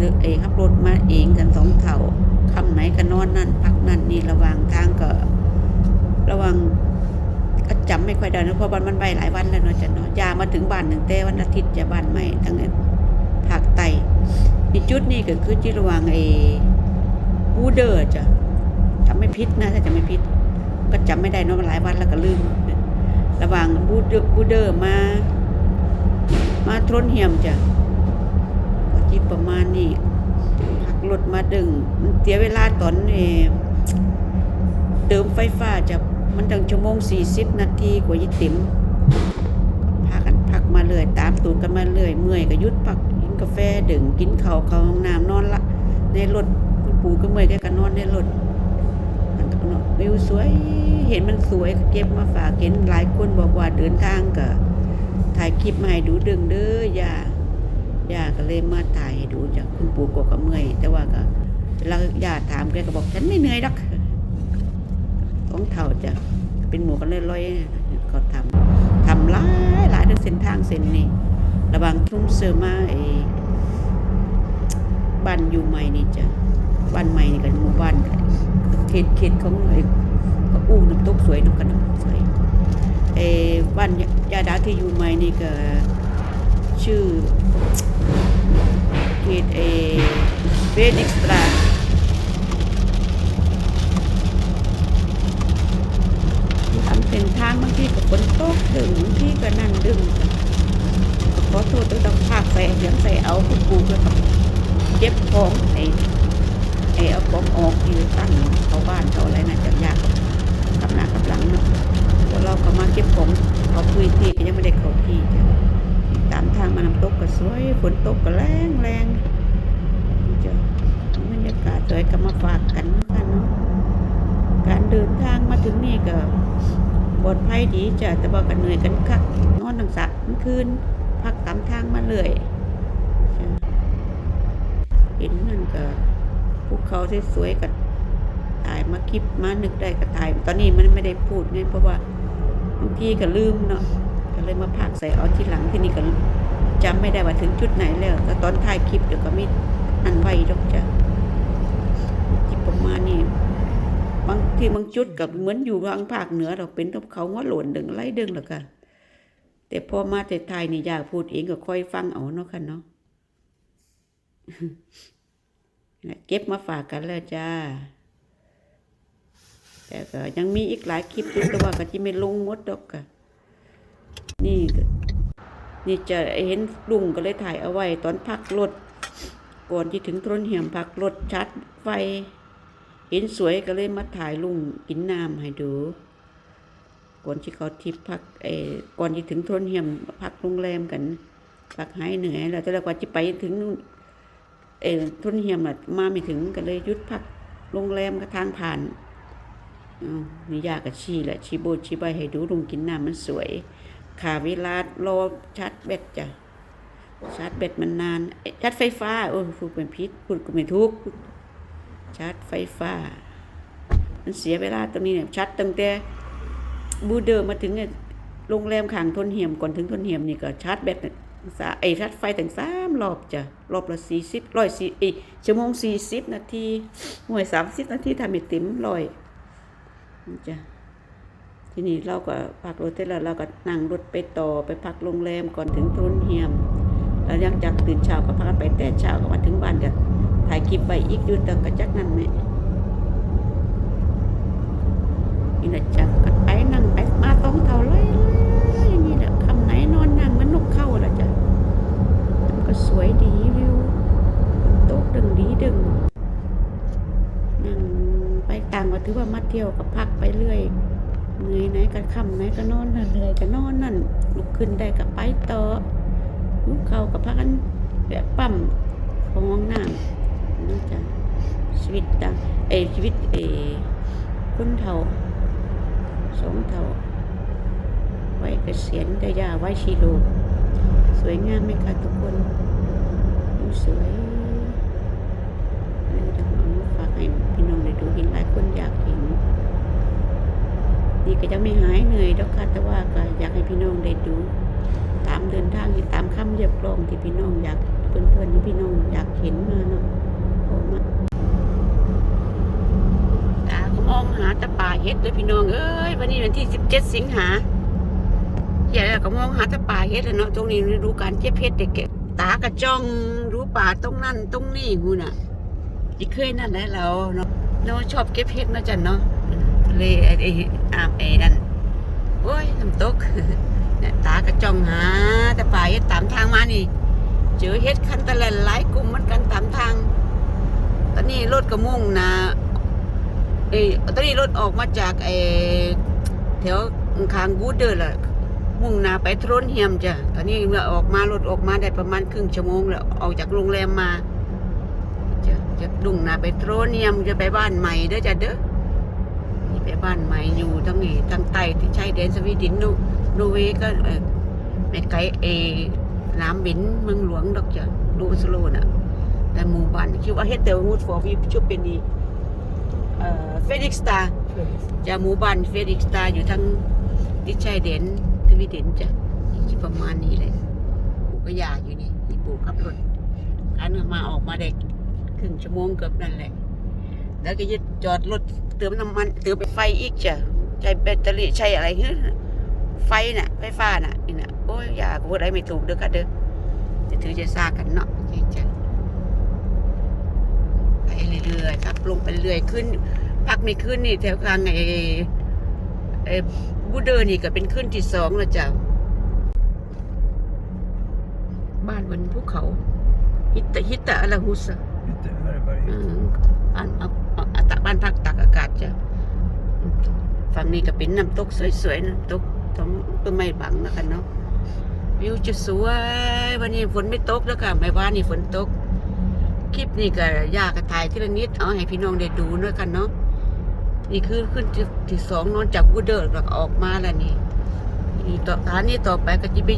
เลือกเองขับรถมาเองกันสองเถ่าคำไหนก็นอนนั่นพักนั่นนี่ระว่างทางก็ ระวังก็จำไม่ค่อยได้นะเพราะวันมันไปหลายวันแล้วเนาะจ้ะเนาะยามาถึงบ้านหนึ่งแต่วันอาทิตย์จะบ้านไม่ทั้งนั้นภาคใต้นี่จุดนี้ก็คือที่ระว่างไอ้บูเดอร์จ้ะจำไม่พิษนะถ้าจะไม่พิษก็จำไม่ได้เนาะมันหลายวันแล้วก็ลืม ระว่างบูเดอร์บูเดอร์มา มาทรนเหียมจ้ะ ก็ที่ประมาณนี้หักรถมาดึง มันเสียเวลาตอนนี้เติมไฟฟ้าจะมันตั้งชั่วโมง40นาทีกว่ายิติมพากันพักมาเลยตามตูดกันมาเลยเมื่อยก็หยุดพักกินกาแฟดึงกินเขาเขาห้องน้ำนอนละในรถคุณปู่ก็เมื่อยแกก็นอนในรถมันก็นอนวิวสวยเห็นมันสวยก็เก็บมาฝากเห็นหลายคนบอกว่าเดินทางก็ถ่ายคลิปมาให้ดูดึงเด้อย่า ย่าก็เลยมาถ่ายให้ดูจากคุณปู่กก็เมื่อย แต่ว่าก็เวลาย่าถามแกก็บอกฉันไม่เหนื่อยหรอกต้องเท่าจะเป็นหมูกันเลยลอยๆเขาทำทำหลายหลายทั้งเส้นทางเส้นนี้ระว่างทุ่งเสือมาไอ้บ้านอยู่ใหม่นี่จ้ะบ้านใหม่นี่กันหมู่บ้านเขตเขตของไอ้ก็อู้น้ำตกสวยน้ำกันน้ำสวยเออบ้านยาดาที่อยู่ใหม่นี่ก็ชื่อ เขตเอเวดิกตราทำเส้นทางบางทีก็ฝนตกดึงบางทีก็นั่นดึงก็ขอโทษต้องต้องภาคใส่เสียงใส่เอาคุณปูก็ต้องเจ็บของไอ้ไอ้เอาของออกที่ตั้งเขาบ้านเขาอะไรน่ะจะยากกับหน้ากับหลังเนาะแล้วเราก็มาเก็บของเขาคุยที่ก็ยังไม่ได้เข้าที่จ้ะตามทางมาน้ำตกก็สวยฝนตกก็แรงแรง จ้ะบรรยากาศสวยก็มาฝากกันนะคะเนาะการเดินทางมาถึงนี่ก็ปลอดภัยดีจ้ะแต่ว่าก็เหนื่อยกันคักนอนทั้งสักคืนพักตามทางมาเลยเห็นนั่นก็ภูเขาสวยๆกับถ่ายมาคลิปมานึกได้ก็ถ่าย ตอนนี้มันไม่ได้พูดไงเพราะว่าบางทีก็ลืมเนาะก็เลยมาพากใส่เอาที่หลังที่นี่ก็จำไม่ได้ว่าถึงจุดไหนแล้วแต่ตอนถ่ายคลิปเดี๋ยวก็มี อันไว้ดอกจ้ะที่ประมาณนี้บางที่บางจุดกับเหมือนอยู่ทางภาคเหนือเราเป็นกับเขาว่าหล่นดึงไล่ดึงแล้วก็แต่พอมาแต่ไทยนี่อยากพูดเองก็ค่อยฟังเอาเนาะค่ะเนาะเก็บมาฝากกันแล้วจ้า แต่ก็ยังมีอีกหลายคลิปอยู่แต่ว่าก็จะไม่ลงมดดอกค่ะนี่นี่จะเห็นลุงก็เลยถ่ายเอาไว้ตอนพักรถ ก่อนที่ถึงต้นเหี่ยมพักรถชัดไฟ เห็นสวยก็เลยมาถ่ายลุงกินน้ำให้ดู ก่อนที่เขาทิพพักเออก่อนที่ถึงต้นเหี่ยมพักโรงแรมกันพักหายเหนื่อยแล้วแต่แล้วกว่าจะไปถึงเออต้นเหี่ยมน่ะมาไม่ถึงก็เลยหยุดพักโรงแรมก็ทางผ่านอนี่ยากกับชีแหละชีโบชีใบให้ดูลุงกินน้ำมันสวยขาเวลารอชาร์จแบตจ้ะ ชาร์จแบตมันนานชาร์จไฟฟ้าโอ้ยพูดเป็นพิษพูดก็ไม่ถูกชาร์จไฟฟ้า มันเสียเวลาตรงนี้เนี่ยชาร์จตั้งแต่บูเดอร์มาถึงเนี่ยโรงแรมขางทนเหียมก่อนถึงทนเหียมนี่ก็ชาร์จแบตสาไอยชาร์จไฟถึงสามรอบจ้ะรอบละสี่สิบร้อยสี่เอชั่วโมงสี่สิบนาทีหน่วยสามสิบนาทีทำไม่เต็มร้อยจ้ะทีนี้เราก็พักรถเสร็จแล้วเราก็นั่งรถไปต่อไปพักโรงแรมก่อนถึงทุนเฮียม แล้วยังจากตื่นเช้าก็พักกันไปแต่เช้าก็มาถึงบ้านก็ถ่ายคลิปไปอีกอยุดแต่ก็จักนั่นแม่นี่นะจ๊ะก็ไปนั่งไปมาต้องเท่าไรอย่างนี้แหละคำไหนนอนนั่งมันนกเข้าละจ้ะมันก็สวยดีวิวโต๊ะดึงดีดึงนั่งไปต่างก็ถือว่ามาเที่ยวก็พักไปเรื่อยเหนื่อยไหนก็ค่ำไหนก็นอนนั่นเหนื่อยก็นอนนั่นลุกขึ้นได้ก็ไปต่อ ลุกเขาก็พักกันแบบปั๊มของห้องน้ำนั่นจ้ะชีวิตต่างเอชีวิตเอคนเฒ่าสองเฒ่าไว้เกษียณได้ยาไว้ชีโลสวยงามไหมคะทุกคนดูสวยเลยจะเอามาฝากให้พี่น้องได้ดูเห็นหลายคนอยากเห็นนี่ก็ยังไม่หายเหนื่อยดอกค่ะแต่ว่าก็อยากให้พี่น้องได้ดู ตามเดินทางที่ตามคำเรียบร้องที่พี่น้องอยากเพื่อนๆที่พี่น้องอยากเห็นมาเนาะมาตาก็มองหาตะป่าเฮ็ดเลยพี่น้องเอ้ยวันนี้วันที่สิบเจ็ดสิงหาเหี้ยแล้วก็มองหาตะป่าเฮ็ดแล้วเนาะตรงนี้ดูการเก็บเฮ็ดเด็กตากระจ้องรู้ป่าตรงนั้นตรงนี้หูน่ะที่เคยนั่นแหละเราเนาะเราชอบเก็บเฮ็ดนะจันเนาะทะเลไอ้ไอ้อาไอ้นั่นโอ้ยน้ำตก เนี่ยตากระจองหาแต่ป่าเฮ็ดตามทางมานี่ เจอเฮ็ดคันตะแลนหลายกลุ่มเหมือนกันตามทาง ตอนนี้รถกระมุ่งนะเอ้ตอนนี้รถออกมาจากไอ้แถวคางกูดเดอร์ล่ะ มุ่งหน้าไปทรนเฮียมจ้ะตอนนี้เมื่อออกมารถออกมาได้ประมาณครึ่งชั่วโมงแล้วออกจากโรงแรมมาจะจะดุ่งหน้าไปทรนเฮียมจะไปบ้านใหม่เด้อจ้ะเด้อไปบ้านใหม่อยู่ทั้งนี้ทั้งใต้ที่ชายแดนสวีเดนโน โนเวย์ก็เออไม่ไกลเอนามบินเมืองหลวงดอกจ้ะดูสโลน่ะแต่หมู่บ้านคิดว่าเฮ็ดแต่งูดฟอร์วีชุบเป็นดีเอ่อเฟดิกสตาจะหมู่บ้านเฟดิกสตาอยู่ทั้งที่ชายแดนสวีเดนจ้ะประมาณนี้เลยปู่ก็ยาอยู่นี่ที่ปู่ขับรถอันมาออกมาได้ครึ่งชั่วโมงเกือบนั่นแหละ แล้วก็ยึดจอดรถเติมน้ำมันเติมไปไฟอีกจ้ะใช้แบตเตอรี่ใช้อะไรเฮ้ย ไฟน่ะ ไฟฟ้าน่ะนี่น่ะโอ้ยอย่าพูดอะไรไม่ถูกเด้อค่ะเด้อจะถือจะซากันเนาะนี่จ้ะไปเรื่อยๆครับ ลงไปเรื่อยขึ้น พักไม่ขึ้นนี่แถวกลางไอ้ไอ้บูเดอร์นี่ก็เป็นขึ้นที่สองแล้วจ้ะบ้านบนภูเขา ฮิตตะฮิตตะอะไรฮุสอะ Inte Märberg. อืมบ้านเอาเอาเอาตะบ้านพักตักอากาศจ้ะฝั่งนี้ก็เป็นน้ำตกสวยๆน้ำตก ตรงต้นไม้บังนะคะเนาะวิวจะสวยวันนี้ฝนไม่ตกแล้วค่ะไม่ว่านี่ฝนตก คลิปนี้ก็ยากกระถ่ายที่ละนิดเอาให้พี่น้องได้ดูด้วยกันเนาะนี่คือขึ้นที่สองนอนจากบูเดอร์แล้วออกมาแล้วนี่นี่ต่อฐานนี้ต่อไปก็จะไป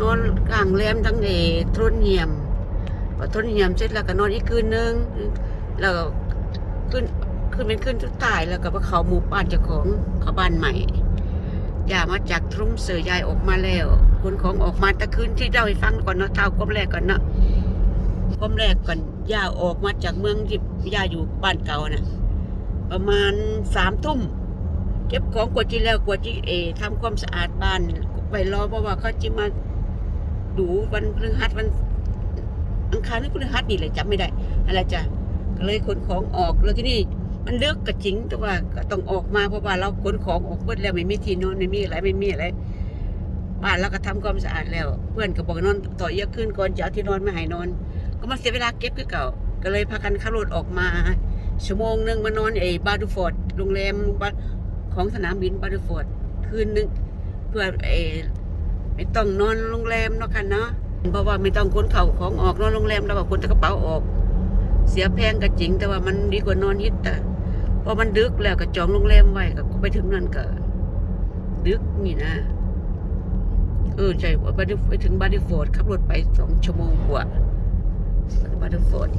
นอนกลางแรมทั้งเอทรนเนียมพอทนเหียมเสร็จแล้วก็นอนอีกคืนนึงแล้วขึ้นขึ้นเป็นขึ้นทุดท้ายแล้วก็ไปเขาหมู่บ้านเจ้าของเขาบ้านใหม่ ย่ามาจากทรุ้มเสือยายออกมาแล้วคนของออกมาตะคืนที่เล่าให้ฟังก่อนเนาะเท่าก้มแรกก่อนเนาะก้มแรกก่อนย่าออกมาจากเมืองที่ย่าอยู่บ้านเก่าน่ะ ประมาณสามทุ่มเก็บของกวาดจีแล้วกวาดจีเอทำความสะอาดบ้านไปรอเพราะว่าเขาจะมาดูวันพฤหัสวันอังคารหรือพฤหัสนี่แหละจำไม่ได้อะไรจ้ะก็เลยขนของออกแล้วที่นี่ มันเลือกกระจิงแต่ว่าก็ต้องออกมาเพราะว่าเราขนของออกเบิดแล้วไม่มีที่นอนไม่มีอะไรไม่มีอะไรบ้านเราก็ทำความสะอาดแล้ว เพื่อนก็บอกนอนต่อเยอะขึ้นก่อนจะเอาที่นอนมาให้นอน ก็มาเสียเวลาเก็บคือเก่า ก็เลยพากันขับรถออกมา ชั่วโมงหนึ่งมานอนไอ้บาดูฟอร์ดโรงแรมของสนามบินบาดูฟอร์ดคืนหนึงเพื่อไอ้ไม่ต้องนอนโรงแรมเนาะกันเนาะเพราะว่าไม่ต้องขนเข่าของออกนอนโรงแรมแล้วก็ขนกระเป๋าออก เสียแพงก็จริงแต่ว่ามันดีกว่านอนฮิตแต่ พอมันดึกแล้วก็จองโรงแรมไว้ก็ไปถึงนั่นก็ดึกนี่นะ เออใช่ว่าไปถึงบาร์ดิฟอร์ดขับรถไปสองชั่วโมงกว่าบาร์ดิฟอร์ด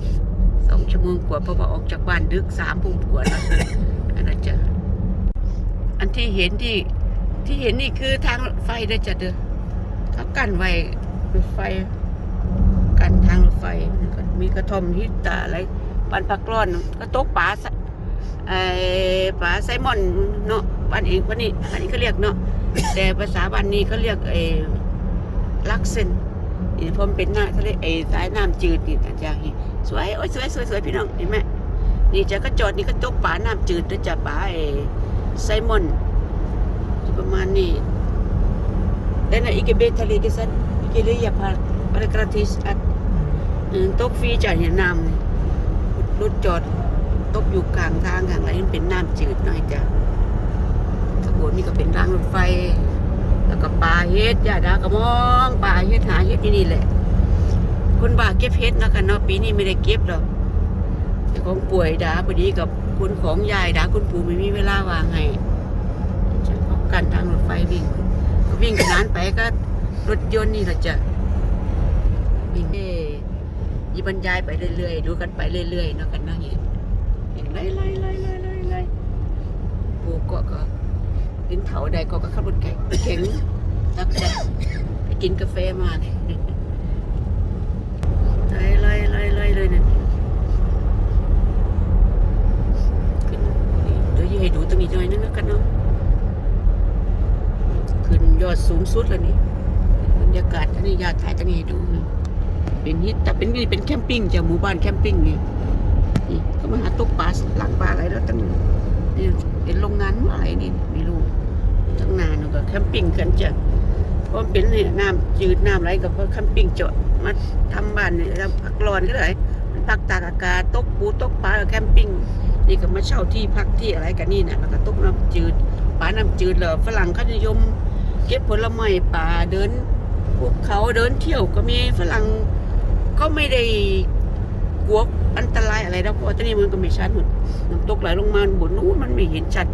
สองชั่วโมงกว่าเพราะว่าออกจากบ้านดึกสามทุ่มกว่าแล้วอันนั้นจะอันที่เห็นที่ที่เห็นนี่คือทางรถไฟเด้อจ้ะเด้อเขากันไว้รถไฟ กันทางรถไฟ มีกระท่อมฮิตตาอะไรบ้านพักร้อนก็ตกป่าส ไอ้ป่าไซมอนเนาะบ้านเองบ้านนี้บ้านนี้เขาเรียกเนาะแต่ภาษาบ้านนี้เขาเรียกไอ้ลักเซนนี่พอมเป็นหน้าทะเลไอ้สายน้ำจืดนี่อาจารย์สวยโอ้ยสวยสวยสวยพี่น้องเห็นไหมนี่จะก็จอดนี่ก็ตกป่าน้ำจืดแล้วจะป่าไอ้ไซมอนประมาณนี้ Dan nak ikan beta lagi kesan Ikan dia ya par Pada gratis at mm, ตกฟรีจากเนี่ยน้ำรถจอด ตกอยู่กลางทางกลางอะไรนี่เป็นน้ำจืดหน่อยจ้ะขบวนนี่ก็เป็นรางรถไฟ แล้วก็ปลาเฮ็ดยาดากระมองปลาเฮ็ดหาเฮ็ดที่นี่แหละ คนบ้าเก็บเฮ็ดนะกันเนาะปีนี้ไม่ได้เก็บหรอกแต่ของป่วยดาพอดีกับคุณของยายดาคุณปู่ไม่มีเวลาวางให้จะเขากันทางรถไฟวิ่งก็วิ่งขนานไปก็รถยนต์นี่แหละจ้ะวิ่งเอ้ยบรรยายไปเรื่อยๆ ดูกันไปเรื่อยๆเนาะกันเนาะเห็น ไล่ไล่ไล่ไล่ไล่ไล่ปูก็ก็เห็นเถาใดก็ก็ขับรถเก่งเก่งตักแต่กินกาแฟมาเนี่ยไล่ไล่ไล่ไล่เลยเนี่ยขึ้นเดี๋ยวจะให้ดูตรงนี้หน่อยนึงแล้วกันเนาะขึ้นยอดสูงสุดแล้วนี่บรรยากาศอันนี้ยาถ่ายตรงนี้ให้ดูนะเป็นฮิตแต่เป็นนี่เป็นแคมปิ้งจากหมู่บ้านแคมปิ้งนี่ นี่ก็มาหาตกปลาหลังปลาอะไรแล้วตั้งนี่เป็นโรงงานอะไรนี่ไม่รู้ตั้งนานก็แคมปิ้งกันจ้ะเพราะเป็นเนี่ยน้ำจืดน้ำไหลกับแคมปิ้งจาะมาทำบ้านเนี่ยแล้วพักร้อนก็ได้มันพักตากอากาศตกปูตกปลาแคมปิ้งนี่ก็มาเช่าที่พักที่อะไรกันนี่นะแล้วก็ตกน้ำจืดปลาน้ำจืดเหรอฝรั่งเขานิยม เก็บผลไม้ป่าเดินภูเขาเดินเที่ยวก็มีฝรั่งก็ไม่ได้ กลัวอันตรายอะไรนะเพราะที่นี่มันก็ไม่ชัดหมดน้ำตกไหลลงมาบนนู้นมันไม่เห็นชัด